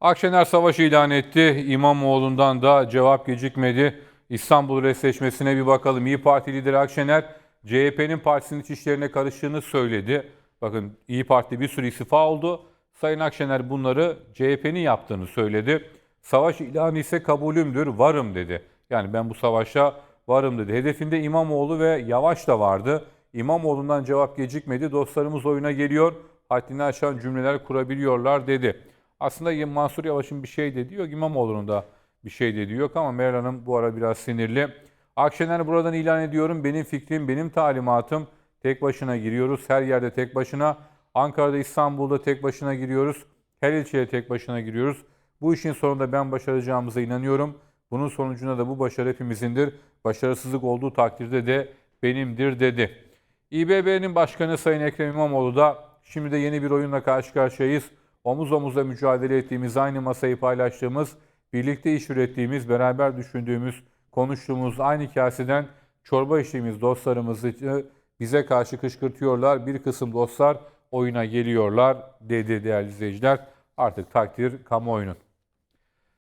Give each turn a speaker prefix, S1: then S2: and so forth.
S1: Akşener savaş ilan etti. İmamoğlu'ndan da cevap gecikmedi. İstanbul Restleşmesi'ne bir bakalım. İyi Parti lideri Akşener, CHP'nin partisinin iç işlerine karıştığını söyledi. Bakın İyi Parti bir sürü istifa oldu. Sayın Akşener bunları CHP'nin yaptığını söyledi. Savaş ilanı ise kabulümdür, varım dedi. Yani ben bu savaşa varım dedi. Hedefinde İmamoğlu ve Yavaş da vardı. İmamoğlu'ndan cevap gecikmedi. Dostlarımız oyuna geliyor. Haddini aşan cümleler kurabiliyorlar dedi. Aslında Mansur Yavaş'ın bir şey dediği yok. İmamoğlu'nun da bir şey dediği yok ama Meral Hanım bu ara biraz sinirli. Akşener buradan ilan ediyorum. Benim fikrim, benim talimatım. Tek başına giriyoruz. Her yerde tek başına. Ankara'da, İstanbul'da tek başına giriyoruz. Her ilçeye tek başına giriyoruz. Bu işin sonunda ben başaracağımıza inanıyorum. Bunun sonucunda da bu başarı hepimizindir. Başarısızlık olduğu takdirde de benimdir dedi. İBB'nin başkanı Sayın Ekrem İmamoğlu da şimdi de yeni bir oyunla karşı karşıyayız. Omuz omuza mücadele ettiğimiz, aynı masayı paylaştığımız, birlikte iş ürettiğimiz, beraber düşündüğümüz, konuştuğumuz, aynı kaseden çorba içtiğimiz dostlarımızı bize karşı kışkırtıyorlar. Bir kısım dostlar oyuna geliyorlar dedi değerli izleyiciler. Artık takdir kamuoyunun.